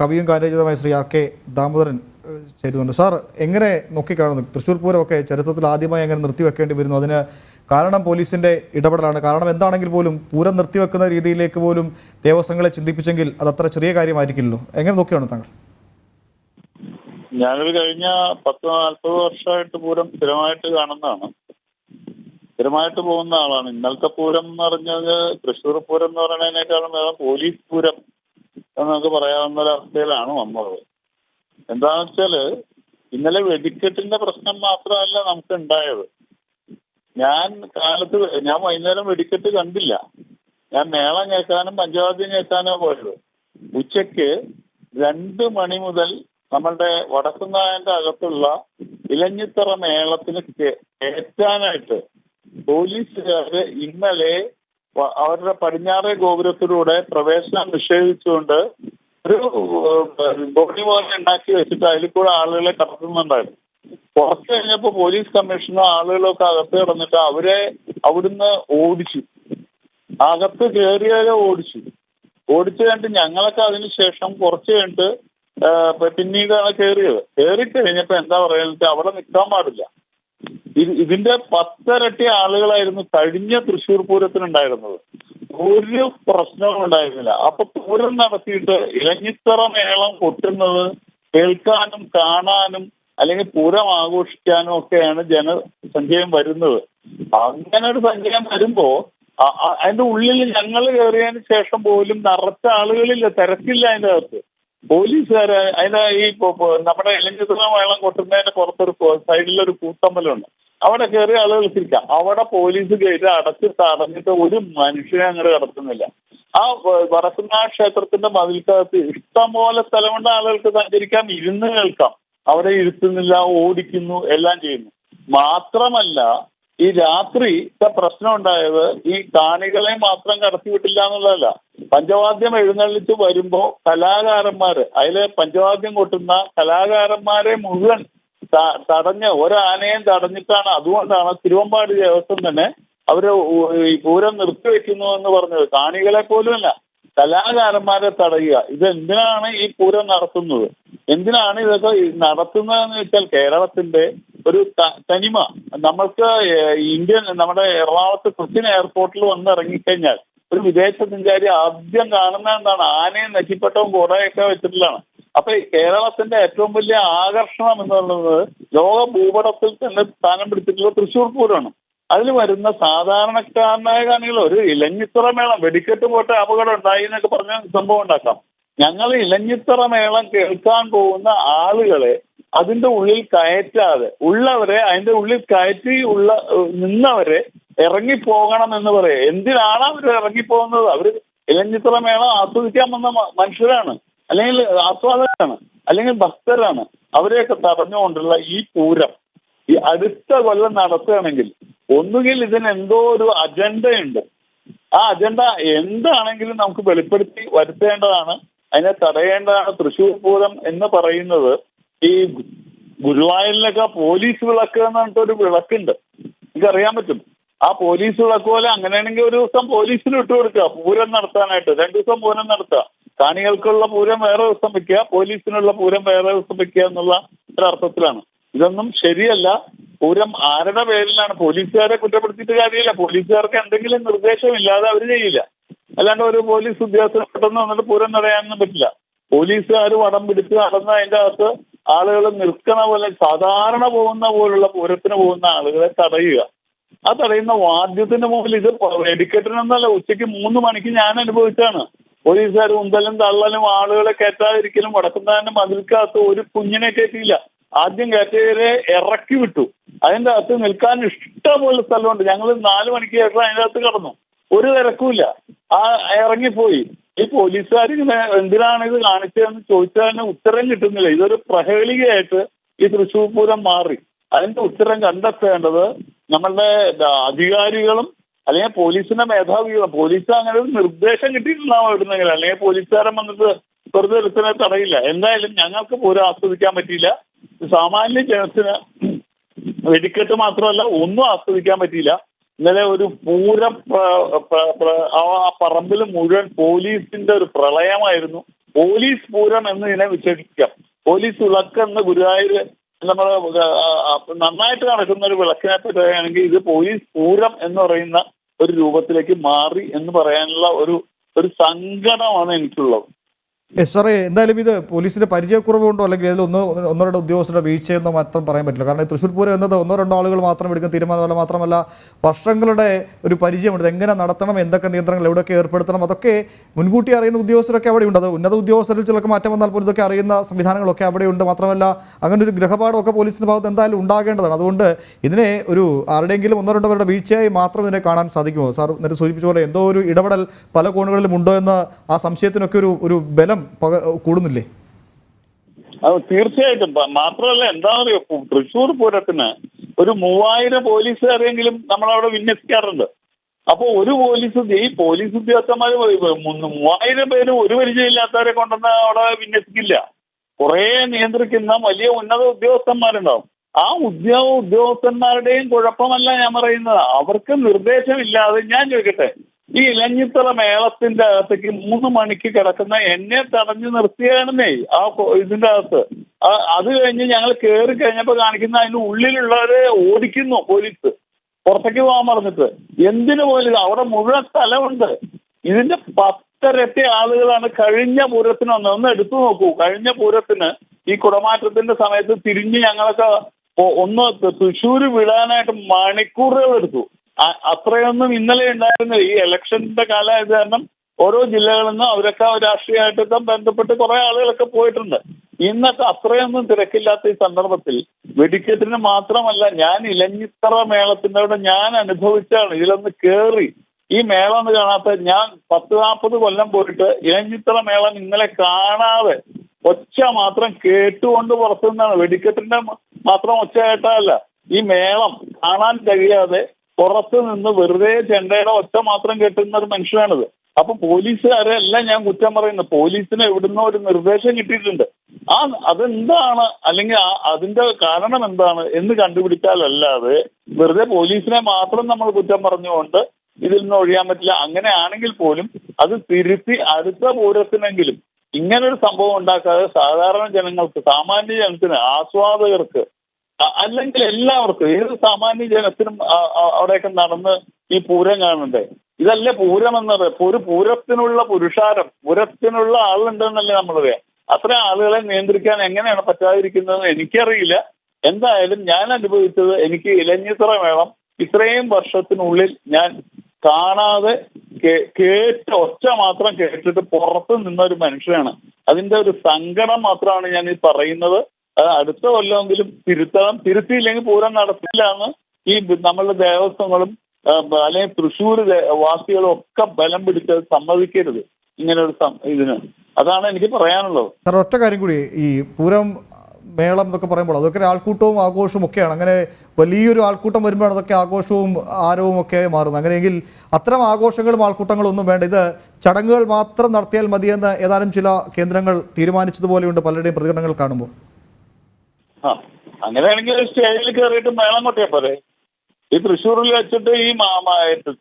കവിയും കാര്യചിതമായ Shri R K Damodaran ചെയ്തുകൊണ്ട് സാർ എങ്ങനെ നോക്കിക്കാണുന്നു? തൃശ്ശൂർ പൂരമൊക്കെ ചരിത്രത്തിൽ ആദ്യമായി എങ്ങനെ നിർത്തിവെക്കേണ്ടി വരുന്നു. അതിന് കാരണം പോലീസിന്റെ ഇടപെടലാണ്. കാരണം എന്താണെങ്കിൽ പോലും പൂരം നിർത്തിവെക്കുന്ന രീതിയിലേക്ക് പോലും ദേവസ്വങ്ങളെ ചിന്തിപ്പിച്ചെങ്കിൽ അത് അത്ര ചെറിയ കാര്യമായിരിക്കില്ലല്ലോ. എങ്ങനെ നോക്കിയാണ് താങ്കൾ? ഞാനൊരു കഴിഞ്ഞ പത്ത് നാൽപ്പത് വർഷമായിട്ട് പൂരം സ്ഥിരമായിട്ട് കാണുന്നതാണ്. സ്ഥിരമായിട്ട് പോകുന്ന ആളാണ്. ഇന്നലത്തെ പൂരം എന്ന് പറഞ്ഞത് തൃശ്ശൂർ പൂരം എന്ന് പറയുന്നതിനേക്കാളും പോലീസ് പൂരം എന്ന് നമുക്ക് പറയാവുന്ന ഒരു അവസ്ഥയിലാണ് വന്നത്. എന്താണെന്ന് വെച്ചാൽ ഇന്നലെ വെടിക്കെട്ടിന്റെ പ്രശ്നം മാത്രമല്ല നമുക്ക് ഉണ്ടായത് ഞാൻ കാലത്ത് ഞാൻ വൈകുന്നേരം വെടിക്കെട്ട് കണ്ടില്ല. ഞാൻ മേളം കേൾക്കാനും പഞ്ചവാദ്യം കേൾക്കാനോ പോയത്. ഉച്ചയ്ക്ക് രണ്ട് മണി മുതൽ നമ്മളുടെ വടക്കുന്നായന്റെ അകത്തുള്ള ഇലഞ്ഞിത്തറ മേളത്തിന് കയറ്റാനായിട്ട് പോലീസുകാര് ഇന്നലെ അവരുടെ പടിഞ്ഞാറേ ഗോപുരത്തിലൂടെ പ്രവേശനം നിഷേധിച്ചുകൊണ്ട് ഒരു ബോഡി പോലെ ഉണ്ടാക്കി വെച്ചിട്ട് അതിൽ കൂടെ ആളുകളെ കടത്തുന്നുണ്ടായിരുന്നു. കുറച്ച് കഴിഞ്ഞപ്പോ പോലീസ് കമ്മീഷണർ ആളുകളൊക്കെ അകത്ത് കിടന്നിട്ട് അവരെ അവിടുന്ന് ഓടിച്ചു. അകത്ത് കയറിയവരെ ഓടിച്ചു. ഓടിച്ചു കഴിഞ്ഞിട്ട് ഞങ്ങളൊക്കെ അതിനുശേഷം കുറച്ച് കഴിഞ്ഞിട്ട് പിന്നീടാണ് കയറിയത്. കയറി കഴിഞ്ഞപ്പോ എന്താ പറയുക അവിടെ നിൽക്കാൻ പാടില്ല. ഇതിന്റെ പത്തരട്ടി ആളുകളായിരുന്നു കഴിഞ്ഞ തൃശൂർ പൂരത്തിനുണ്ടായിരുന്നത്. ഒരു പ്രശ്നവും ഉണ്ടായിരുന്നില്ല. അപ്പൊ പൂരം നടത്തിയിട്ട് ഇലഞ്ഞിത്തറ മേളം കൊട്ടുന്നത് കേൾക്കാനും കാണാനും അല്ലെങ്കിൽ പൂരം ആഘോഷിക്കാനും ഒക്കെയാണ് ജനസഞ്ചയം വരുന്നത്. അങ്ങനെ ഒരു സഞ്ചയം വരുമ്പോ അതിന്റെ ഉള്ളിൽ ഞങ്ങൾ കയറിയതിന് ശേഷം പോലും നിറച്ച ആളുകളില്ല. തിരക്കില്ല അതിന്റെ അകത്ത്. പോലീസുകാര് അതിന്റെ ഈ നമ്മുടെ ഇലഞ്ഞിത്തറ മേളം കൊട്ടുന്നതിന്റെ പുറത്തൊരു സൈഡിലൊരു കൂത്തമ്പലമുണ്ട്. അവിടെ കയറി ആളുകൾ തിരിക്കാം. അവിടെ പോലീസ് ഗേറ്റ് അടച്ച് തടഞ്ഞിട്ട് ഒരു മനുഷ്യനെ അങ്ങോട്ട് കടത്തുന്നില്ല. ആ വ- ക്ഷേത്രത്തിന്റെ മതിൽക്കകത്ത് ഇഷ്ടംപോലെ സ്ഥലമുണ്ട് ആളുകൾക്ക് സഞ്ചരിക്കാം ഇരുന്ന് കേൾക്കാം. അവിടെ ഇരുത്തുന്നില്ല ഓടിക്കുന്നു എല്ലാം ചെയ്യുന്നു. മാത്രമല്ല ഈ രാത്രി പ്രശ്നം ഉണ്ടായത് ഈ കാണികളെ മാത്രം കടത്തിവിട്ടില്ല എന്നുള്ളതല്ല. പഞ്ചവാദ്യം എഴുന്നള്ളിച്ച് വരുമ്പോ കലാകാരന്മാര് അതിലെ പഞ്ചവാദ്യം കൊട്ടുന്ന കലാകാരന്മാരെ മുഴുവൻ തടഞ്ഞ് ഒരാനയും തടഞ്ഞിട്ടാണ്. അതുകൊണ്ടാണ് തിരുവമ്പാടി ദേവസ്വം തന്നെ അവർ ഈ പൂരം നിർത്തിവെക്കുന്നു എന്ന് പറഞ്ഞത്. കാണികളെ പോലുമല്ല. കലാകാരന്മാരെ തടയുക. ഇത് എന്തിനാണ് ഈ പൂരം നടത്തുന്നത്? എന്തിനാണ് ഇതൊക്കെ നടത്തുന്നതെന്ന് വെച്ചാൽ കേരളത്തിന്റെ ഒരു തനിമ. നമ്മൾക്ക് ഇന്ത്യൻ നമ്മുടെ എറണാകുളത്ത് കൊച്ചിൻ എയർപോർട്ടിൽ വന്ന് ഇറങ്ങിക്കഴിഞ്ഞാൽ ഒരു വിദേശ സഞ്ചാരി ആദ്യം കാണുന്ന എന്താണ്? ആനയും നശിപ്പെട്ടവും കുറേയൊക്കെ വെച്ചിട്ടുള്ളതാണ്. അപ്പൊ കേരളത്തിന്റെ ഏറ്റവും വലിയ ആകർഷണം എന്നുള്ളത് ലോക ഭൂപടത്തിൽ തന്നെ സ്ഥാനം പിടിച്ചിട്ടുള്ള തൃശ്ശൂർ പൂരമാണ്. അതിൽ വരുന്ന സാധാരണക്കാരനായ കാണികൾ ഒരു ഇലഞ്ഞിത്തറ മേളം വെടിക്കെട്ട് പോട്ടെ അപകടം ഉണ്ടായി എന്നൊക്കെ പറഞ്ഞ സംഭവം ഉണ്ടാക്കാം. ഞങ്ങൾ ഇലഞ്ഞിത്തറ മേളം കേൾക്കാൻ പോകുന്ന ആളുകളെ അതിന്റെ ഉള്ളിൽ കയറ്റാതെ ഉള്ളവരെ അതിന്റെ ഉള്ളിൽ കയറ്റി ഉള്ള നിന്നവരെ ഇറങ്ങിപ്പോകണം എന്ന് പറയാം. എന്തിനാണ് അവർ ഇറങ്ങിപ്പോകുന്നത്? അവർ ഇലഞ്ഞിത്തറ മേളം ആസ്വദിക്കാൻ വന്ന മനുഷ്യരാണ്. അല്ലെങ്കിൽ ആസ്വാദകരാണ് അല്ലെങ്കിൽ ഭക്തരാണ്. അവരെയൊക്കെ തടഞ്ഞുകൊണ്ടുള്ള ഈ പൂരം ഈ അടുത്ത കൊല്ലം നടത്തുകയാണെങ്കിൽ ഒന്നുകിൽ ഇതിന് എന്തോ ഒരു അജണ്ടയുണ്ട്. ആ അജണ്ട എന്താണെങ്കിലും നമുക്ക് വെളിപ്പെടുത്തി വരുത്തേണ്ടതാണ്. അതിനെ തടയേണ്ടതാണ് തൃശ്ശൂർ പൂരം എന്ന് പറയുന്നത് ഈ ഗുരുവായൂരിലൊക്കെ പോലീസ് വിളക്ക് എന്ന് പറഞ്ഞിട്ടൊരു വിളക്കുണ്ട്. എനിക്ക് അറിയാൻ പറ്റും. ആ പോലീസ് വിളക്ക് പോലെ അങ്ങനെയാണെങ്കിൽ ഒരു ദിവസം പോലീസിന് ഇട്ട് പൂരം നടത്താനായിട്ട്. രണ്ടു ദിവസം പൂരം നടത്തുക. കാണികൾക്കുള്ള പൂരം വേറെ ദിവസം വെക്കുക പോലീസിനുള്ള പൂരം വേറെ ദിവസം വെക്കുക എന്നുള്ള ഒരർത്ഥത്തിലാണ്. ഇതൊന്നും ശരിയല്ല. പൂരം ആരുടെ പേരിലാണ്? പോലീസുകാരെ കുറ്റപ്പെടുത്തിയിട്ട് കാര്യമില്ല. പോലീസുകാർക്ക് എന്തെങ്കിലും നിർദ്ദേശമില്ലാതെ അവർ ചെയ്യില്ല. അല്ലാണ്ട് ഒരു പോലീസ് ഉദ്യോഗസ്ഥൻ പെട്ടെന്ന് വന്നിട്ട് പൂരം തടയാനൊന്നും പറ്റില്ല. പോലീസുകാർ വടം പിടിച്ച് നടന്ന് അതിന്റെ അകത്ത് ആളുകൾ നിൽക്കണ പോലെ സാധാരണ പോകുന്ന പോലുള്ള പൂരത്തിന് പോകുന്ന ആളുകളെ തടയുക. ആ തടയുന്ന വാദ്യത്തിന് മുമ്പിൽ ഇത് എന്നല്ല. ഉച്ചയ്ക്ക് മൂന്ന് മണിക്ക് ഞാൻ അനുഭവിച്ചാണ് പോലീസുകാർ ഉന്തലും തള്ളലും ആളുകളെ കയറ്റാതിരിക്കലും വടക്കുന്നതിന്റെ മതിൽക്കകത്ത് ഒരു കുഞ്ഞിനെ കയറ്റിയില്ല. ആദ്യം കയറ്റിയവരെ ഇറക്കി വിട്ടു. അതിന്റെ അകത്ത് നിൽക്കാൻ ഇഷ്ടംപോലെ സ്ഥലമുണ്ട്. ഞങ്ങൾ നാല് മണിക്ക് ശേഷം അതിന്റെ അകത്ത് കടന്നു. ഒരു തിരക്കുമില്ല. ആ ഇറങ്ങിപ്പോയി. ഈ പോലീസുകാർ ഇങ്ങനെ എന്തിനാണ് ഇത് കാണിച്ചതെന്ന് ചോദിച്ചതിന് ഉത്തരം കിട്ടുന്നില്ല. ഇതൊരു പ്രഹേളികയായിട്ട് ഈ തൃശ്ശൂർ പൂരം മാറി. അതിന്റെ ഉത്തരം കണ്ടെത്തേണ്ടത് നമ്മളുടെ അധികാരികളും അല്ലെങ്കിൽ പോലീസിന്റെ മേധാവികളും പോലീസ് അങ്ങനെ ഒരു നിർദ്ദേശം കിട്ടിയിട്ടുണ്ടാവും എവിടുന്നെങ്കിലും. അല്ലെങ്കിൽ പോലീസുകാരൻ വന്നിട്ട് വെറുതെ ഒരുത്തനെ തടയില്ല. എന്തായാലും ഞങ്ങൾക്ക് പൂരം ആസ്വദിക്കാൻ പറ്റിയില്ല. സാമാന്യ ജനത്തിന് വെടിക്കെട്ട് മാത്രമല്ല ഒന്നും ആസ്വദിക്കാൻ പറ്റിയില്ല. ഇന്നലെ ഒരു പ്ര- ആ പറമ്പിൽ മുഴുവൻ പോലീസിന്റെ ഒരു പ്രളയമായിരുന്നു. പോലീസ് പൂരം എന്ന് ഇതിനെ വിശേഷിക്കാം പോലീസ് വിളക്ക് എന്ന് ഗുരുവായൂർ നമ്മൾ നന്നായിട്ട് നടക്കുന്ന ഒരു വിളക്കിനെ പറ്റുകയാണെങ്കിൽ ഇത് പോലീസ് പൂരം എന്ന് പറയുന്ന ഒരു രൂപത്തിലേക്ക് മാറി എന്ന് പറയാനുള്ള ഒരു ഒരു സങ്കടമാണ് എനിക്കുള്ളത്. സാറേ എന്തായാലും ഇത് പോലീസിന്റെ പരിചയക്കുറവുണ്ടോ? അല്ലെങ്കിൽ ഇതിൽ ഒന്ന് ഒന്നോ രണ്ടോ ഉദ്യോഗസ്ഥരുടെ വീഴ്ചയെന്നോ മാത്രം പറയാൻ പറ്റില്ല. കാരണം തൃശ്ശൂർ പൂരം എന്നത് ഒന്നോ രണ്ടോ ആളുകൾ മാത്രം എടുക്കുന്ന തീരുമാനമല്ല മാത്രമല്ല വർഷങ്ങളുടെ ഒരു പരിചയമുണ്ട്. എങ്ങനെ നടത്തണം എന്തൊക്കെ നിയന്ത്രണങ്ങൾ എവിടെയൊക്കെ ഏർപ്പെടുത്തണം അതൊക്കെ മുൻകൂട്ടി അറിയുന്ന ഉദ്യോഗസ്ഥരൊക്കെ അവിടെയുണ്ട് അത് ഉന്നത ഉദ്യോഗസ്ഥരിൽ ചിലർക്ക് മാറ്റം വന്നാൽ പോലും ഇതൊക്കെ അറിയുന്ന സംവിധാനങ്ങളൊക്കെ അവിടെയുണ്ട് മാത്രമല്ല അങ്ങനെ ഒരു ഗ്രഹപാഠമൊക്കെ പോലീസിന്റെ ഭാഗത്ത് എന്തായാലും ഉണ്ടാകേണ്ടതാണ്. അതുകൊണ്ട് ഇതിനെ ഒരു ആരുടെയെങ്കിലും ഒന്നോ രണ്ടോ പേരുടെ വീഴ്ചയായി മാത്രം ഇതിനെ കാണാൻ സാധിക്കുമോ? സാർ നേരെ സൂചിപ്പിച്ച പോലെ എന്തോ ഒരു ഇടപെടൽ പല കോണുകളിലും ഉണ്ടോ എന്ന് ആ സംശയത്തിനൊക്കെ ഒരു ഒരു ബലം കൂടുന്നില്ലേ? തീർച്ചയായിട്ടും. മാത്രമല്ല എന്താണെന്നറിയോ തൃശ്ശൂർ പൂരത്തിന് ഒരു മൂവായിരം പോലീസുകാരെങ്കിലും നമ്മളവിടെ വിന്യസിക്കാറുണ്ട്. അപ്പോൾ ഒരു പോലീസ് ഈ പോലീസ് ഉദ്യോഗസ്ഥന്മാർ മൂവായിരം പേര് ഒരു പരിചയമില്ലാത്തവരെ കൊണ്ടുവന്ന് അവിടെ വിന്യസിക്കില്ല. കുറെ നിയന്ത്രിക്കുന്ന വലിയ ഉന്നത ഉദ്യോഗസ്ഥന്മാരുണ്ടാവും. ആ ഉദ്യോഗ ഉദ്യോഗസ്ഥന്മാരുടെയും കുഴപ്പമല്ല ഞാൻ പറയുന്നത്. അവർക്ക് നിർദ്ദേശമില്ലാതെ ഞാൻ ചോദിക്കട്ടെ? ഈ ഇലഞ്ഞിത്തറ മേളത്തിന്റെ അകത്തേക്ക് മൂന്ന് മണിക്ക് കിടക്കുന്ന എന്നെ തടഞ്ഞു നിർത്തിയാണെന്നേ ആ ഇതിന്റെ അകത്ത്. അത് കഴിഞ്ഞ് ഞങ്ങൾ കയറി കഴിഞ്ഞപ്പോ കാണിക്കുന്ന അതിന്റെ ഉള്ളിലുള്ളവരെ ഓടിക്കുന്നു പോലീസ്. പുറത്തേക്ക് പോകാൻ പറഞ്ഞിട്ട്. എന്തിനു പോലും അവിടെ മുഴുവൻ സ്ഥലമുണ്ട്. ഇതിന്റെ പത്തരട്ടി ആളുകളാണ് കഴിഞ്ഞ പൂരത്തിന് ഒന്ന് ഒന്ന് എടുത്തു നോക്കൂ. കഴിഞ്ഞ പൂരത്തിന് ഈ കുടമാറ്റത്തിന്റെ സമയത്ത് തിരിഞ്ഞ് ഞങ്ങളൊക്കെ ഒന്ന് തൃശ്ശൂര് വിടാനായിട്ട് മണിക്കൂറുകൾ എടുത്തു. അത്രയൊന്നും ഇന്നലെ ഉണ്ടായിരുന്ന ഈ ഇലക്ഷന്റെ കാലമായത് കാരണം ഓരോ ജില്ലകളിൽ നിന്നും അവരൊക്കെ രാഷ്ട്രീയമായിട്ടൊക്കെ ബന്ധപ്പെട്ട് കുറെ ആളുകളൊക്കെ പോയിട്ടുണ്ട്. ഇന്നൊക്കെ അത്രയൊന്നും തിരക്കില്ലാത്ത ഈ സന്ദർഭത്തിൽ വെടിക്കെട്ടിന് മാത്രമല്ല ഞാൻ ഇലഞ്ഞിത്തറ മേളത്തിന്റെ അവിടെ ഞാൻ അനുഭവിച്ചാണ് ഇതിലൊന്ന് കേറി. ഈ മേള ഒന്ന് കാണാത്ത ഞാൻ പത്ത് നാൽപ്പത് കൊല്ലം പോയിട്ട് ഇലഞ്ഞിത്തറ മേളം ഇന്നലെ കാണാതെ ഒച്ച മാത്രം കേട്ടുകൊണ്ട് പുറത്തുനിന്നാണ്. വെടിക്കെട്ടിന്റെ മാത്രം ഒച്ച കേട്ടതല്ല ഈ മേളം കാണാൻ കഴിയാതെ പുറത്ത് നിന്ന് വെറുതെ ചെണ്ടയുടെ ഒറ്റ മാത്രം കെട്ടുന്ന ഒരു മനുഷ്യനാണിത്. അപ്പൊ പോലീസുകാരെ അല്ല ഞാൻ കുറ്റം പറയുന്നത് പോലീസിന് എവിടുന്നോ ഒരു നിർദ്ദേശം കിട്ടിയിട്ടുണ്ട്. ആ അതെന്താണ്? അല്ലെങ്കിൽ അതിന്റെ കാരണം എന്താണ് എന്ന് കണ്ടുപിടിച്ചാലല്ലാതെ വെറുതെ പോലീസിനെ മാത്രം നമ്മൾ കുറ്റം പറഞ്ഞുകൊണ്ട് ഇതിൽ നിന്ന് ഒഴിയാൻ പറ്റില്ല. അങ്ങനെയാണെങ്കിൽ പോലും അത് തിരുത്തി അടുത്ത പൂരത്തിനെങ്കിലും ഇങ്ങനൊരു സംഭവം ഉണ്ടാക്കാതെ സാധാരണ ജനങ്ങൾക്ക് സാമാന്യ ജനത്തിന് ആസ്വാദകർക്ക് അല്ലെങ്കിൽ എല്ലാവർക്കും ഏത് സാമാന്യ ജനത്തിനും അവിടെയൊക്കെ നടന്ന് ഈ പൂരം കാണണ്ടേ? ഇതല്ലേ പൂരം എന്നത്? ഒരു പൂരത്തിനുള്ള പുരുഷാരം പൂരത്തിനുള്ള ആളുണ്ടെന്നല്ലേ നമ്മൾ പറയാം. അത്ര ആളുകളെ നിയന്ത്രിക്കാൻ എങ്ങനെയാണ് പറ്റാതിരിക്കുന്നത് എനിക്കറിയില്ല. എന്തായാലും ഞാൻ അനുഭവിച്ചത് എനിക്ക് ഇലഞ്ഞിത്ര വേണം. ഇത്രയും വർഷത്തിനുള്ളിൽ ഞാൻ കാണാതെ കേട്ട് ഒച്ച മാത്രം കേട്ടിട്ട് പുറത്ത് നിന്ന ഒരു മനുഷ്യനാണ്. അതിന്റെ ഒരു സങ്കടം മാത്രമാണ് ഞാൻ ഈ പറയുന്നത്. അടുത്ത കൊല്ലമെങ്കിലും തിരുത്തണം തിരുത്തിയില്ലെങ്കിൽ പൂരം നടത്തില്ലാന്ന് ഈ നമ്മളുടെ ദേവസ്വങ്ങളും അല്ലെങ്കിൽ തൃശ്ശൂർ വാസികളും ഒക്കെ ബലം പിടിച്ച് സമ്മതിക്കരുത് ഇങ്ങനെ ഒരു ഇതിന്. അതാണ് എനിക്ക് പറയാനുള്ളത്. സാർ ഒറ്റ കാര്യം കൂടി. ഈ പൂരം മേളം എന്നൊക്കെ പറയുമ്പോൾ അതൊക്കെ ആൾക്കൂട്ടവും ആഘോഷവും ഒക്കെയാണ്. അങ്ങനെ വലിയൊരു ആൾക്കൂട്ടം വരുമ്പോഴാണ് അതൊക്കെ ആഘോഷവും ആരവും ഒക്കെ മാറുന്നത്. അങ്ങനെയെങ്കിൽ അത്തരം ആഘോഷങ്ങളും ആൾക്കൂട്ടങ്ങളും ഒന്നും വേണ്ട. ഇത് ചടങ്ങുകൾ മാത്രം നടത്തിയാൽ മതിയെന്ന് ഏതാനും ചില കേന്ദ്രങ്ങൾ തീരുമാനിച്ചതുപോലെയുണ്ട് പലരുടെയും പ്രതികരണങ്ങൾ കാണുമ്പോൾ. അങ്ങനെയാണെങ്കിൽ സ്റ്റേജിൽ കയറിയിട്ട് മേളം കൊട്ടിയാ പോരെ. ഈ തൃശ്ശൂരിൽ വെച്ചിട്ട് ഈ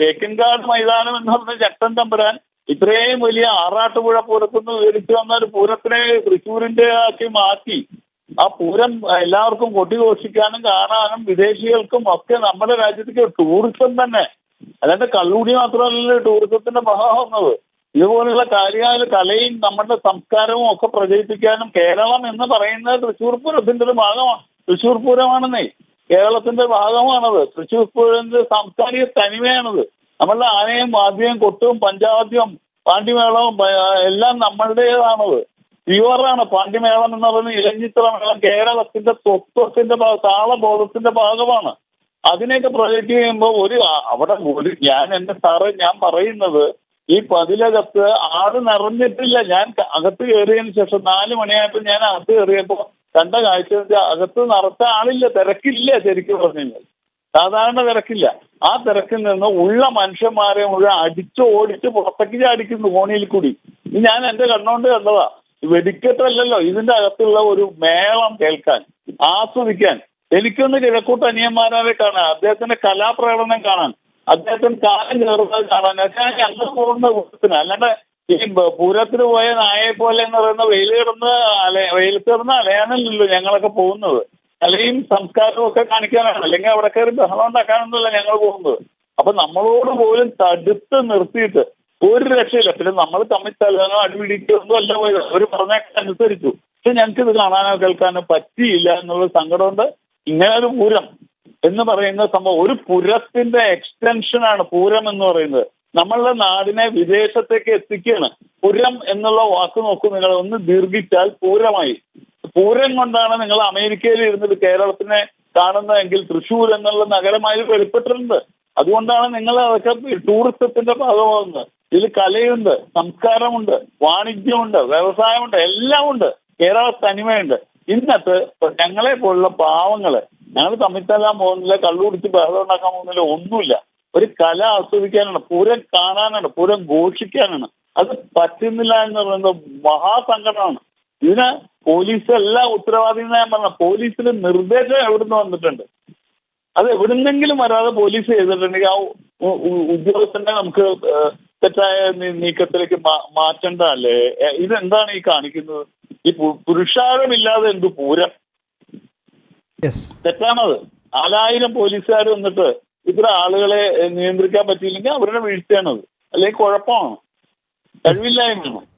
തേക്കിൻകാട് മൈതാനം എന്ന് പറഞ്ഞ ചട്ടൻ തമ്പുരാൻ ഇത്രയും വലിയ ആറാട്ടുപുഴ പൂരത്തുനിന്ന് ഉയരിച്ചു വന്ന ഒരു പൂരത്തിനെ തൃശ്ശൂരിന്റെ ആക്കി മാറ്റി. ആ പൂരം എല്ലാവർക്കും കൊട്ടിഘോഷിക്കാനും കാണാനും വിദേശികൾക്കും ഒക്കെ നമ്മുടെ രാജ്യത്തേക്ക് ടൂറിസം തന്നെ. അല്ലാണ്ട് കള്ളൂടി മാത്രമല്ല ടൂറിസത്തിന്റെ ഭാഗമാകുന്നത് ഇതുപോലുള്ള കാര്യങ്ങൾ കലയും നമ്മുടെ സംസ്കാരവും ഒക്കെ പ്രചരിപ്പിക്കാനും കേരളം എന്ന് പറയുന്നത് തൃശ്ശൂർ പൂരത്തിന്റെ ഒരു ഭാഗമാണ് തൃശ്ശൂർ പൂരമാണെന്നേ. കേരളത്തിന്റെ ഭാഗമാണത്. തൃശ്ശൂർ പൂരത്തിന്റെ സാംസ്കാരിക തനിമയാണത്. നമ്മളുടെ ആനയും വാദ്യവും കൊട്ടും പഞ്ചാവാദ്യം പാണ്ഡിമേളവും എല്ലാം നമ്മളുടേതാണത്. പ്യുവറാണ് പാണ്ഡിമേളം എന്ന് പറയുന്നത് ഇലഞ്ഞിത്ര മേളം കേരളത്തിന്റെ തത്വത്തിന്റെ താളബോധത്തിന്റെ ഭാഗമാണ്. അതിനെയൊക്കെ പ്രൊജക്ട് ചെയ്യുമ്പോൾ ഒരു അവിടെ ഒരു ഞാൻ എന്റെ സാറ് ഞാൻ പറയുന്നത് ഈ പതിലകത്ത് ആറ് നിറഞ്ഞിട്ടില്ല. ഞാൻ അകത്ത് കയറിയതിന് ശേഷം നാല് മണിയായപ്പോൾ ഞാൻ അകത്ത് കയറിയപ്പോൾ കണ്ട കാഴ്ച അകത്ത് നിറച്ച ആളില്ല. തിരക്കില്ല ശരിക്കും പറഞ്ഞു സാധാരണ തിരക്കില്ല. ആ തിരക്കിൽ നിന്ന് ഉള്ള മനുഷ്യന്മാരെ മുഴുവൻ അടിച്ച് ഓടിച്ച് പുറത്തേക്ക് ചാടിക്കുന്നു കോണിയിൽ കൂടി. ഞാൻ എന്റെ കണ്ണുകൊണ്ട് കണ്ടതാ. വെടിക്കെട്ടല്ലല്ലോ. ഇതിന്റെ അകത്തുള്ള ഒരു മേളം കേൾക്കാൻ ആസ്വദിക്കാൻ. എനിക്കൊന്ന് കിഴക്കൂട്ട് അനിയന്മാരെ കാണാൻ അദ്ദേഹത്തിന്റെ കലാപ്രകടനം കാണാൻ. അദ്ദേഹത്തിന് കാലം ചേർന്നത് കാണാൻ. ഞാൻ ഞങ്ങൾ പോകുന്ന കൂട്ടത്തിന് അല്ലാണ്ട് ഈ പൂരത്തിന് പോയ നായയെ പോലെ എന്ന് പറയുന്ന വെയിൽ കിടന്ന് അല വെയിലത്ത് കിടന്ന് അലയാനല്ലോ ഞങ്ങളൊക്കെ പോകുന്നത്. അല്ലെങ്കിൽ സംസ്കാരവും ഒക്കെ കാണിക്കാനാണ്. അല്ലെങ്കിൽ അവിടെ കയറി ബഹളം ഉണ്ടാക്കാനൊന്നുമല്ല ഞങ്ങൾ പോകുന്നത്. അപ്പൊ നമ്മളോട് പോലും തടുത്ത് നിർത്തിയിട്ട് ഒരു രക്ഷയില്ല. പിന്നെ നമ്മൾ തമ്മിൽ തല്ലാനോ അടിപിടിക്കൊന്നും അല്ല പോയത്. അവർ പറഞ്ഞൊക്കെ അനുസരിച്ചു. പക്ഷെ ഞങ്ങൾക്ക് ഇത് കാണാനോ കേൾക്കാനോ പറ്റിയില്ല എന്നുള്ള സങ്കടമുണ്ട് ഇങ്ങനെ ഒരു പൂരം എന്ന് പറയുന്ന സംഭവം ഒരു പുരത്തിന്റെ എക്സ്റ്റൻഷനാണ് പൂരം എന്ന് പറയുന്നത്. നമ്മളുടെ നാടിനെ വിദേശത്തേക്ക് എത്തിക്കുകയാണ് പുരം എന്നുള്ള വാക്ക് നോക്കൂ നിങ്ങൾ ഒന്ന് ദീർഘിച്ചാൽ പൂരമായി. പൂരം കൊണ്ടാണ് നിങ്ങൾ അമേരിക്കയിൽ ഇരുന്നിട്ട് കേരളത്തിനെ കാണുന്നതെങ്കിൽ തൃശ്ശൂർ എന്നുള്ള നഗരമായി വെളിപ്പെട്ടിട്ടുണ്ട്. അതുകൊണ്ടാണ് നിങ്ങൾ അതൊക്കെ ടൂറിസത്തിന്റെ ഭാഗമാകുന്നത്. ഇതിൽ കലയുണ്ട് സംസ്കാരമുണ്ട് വാണിജ്യമുണ്ട് വ്യവസായമുണ്ട് എല്ലാം ഉണ്ട് കേരള തനിമയുണ്ട്. ഇന്നത്തെ ഞങ്ങളെ പോലുള്ള പാവങ്ങൾ ഞങ്ങൾ തമ്മിൽ തല്ലാൻ പോകുന്നില്ല കള്ളുകുടിച്ച് ബഹളം ഉണ്ടാക്കാൻ പോകുന്നില്ല ഒന്നുമില്ല. ഒരു കല ആസ്വദിക്കാനാണ് പൂരം കാണാനാണ് പൂരം ഘോഷിക്കാനാണ്. അത് പറ്റുന്നില്ല എന്ന് പറയുന്നത് മഹാസങ്കടമാണ്. ഇതിന് പോലീസ് എല്ലാ ഉത്തരവാദി ഞാൻ പറഞ്ഞ പോലീസിന് നിർദ്ദേശം എവിടുന്ന് വന്നിട്ടുണ്ട്? അത് എവിടുന്നെങ്കിലും വരാതെ പോലീസ് ചെയ്തിട്ടുണ്ടെങ്കിൽ ആ ഉദ്യോഗസ്ഥനെ നമുക്ക് തെറ്റായ നീക്കത്തിലേക്ക് മാറ്റേണ്ടതല്ലേ? ഇതെന്താണ് ഈ കാണിക്കുന്നത്? ഈ പുരുഷാരമില്ലാതെ എന്ത് പൂരം? തെറ്റാണത്. നാലായിരം പോലീസുകാർ വന്നിട്ട് ഇത്ര ആളുകളെ നിയന്ത്രിക്കാൻ പറ്റിയില്ലെങ്കിൽ അവരുടെ വീഴ്ചയാണത്. അല്ലെങ്കിൽ കുഴപ്പമാണ്. കഴിവില്ലായ്മയാണ്.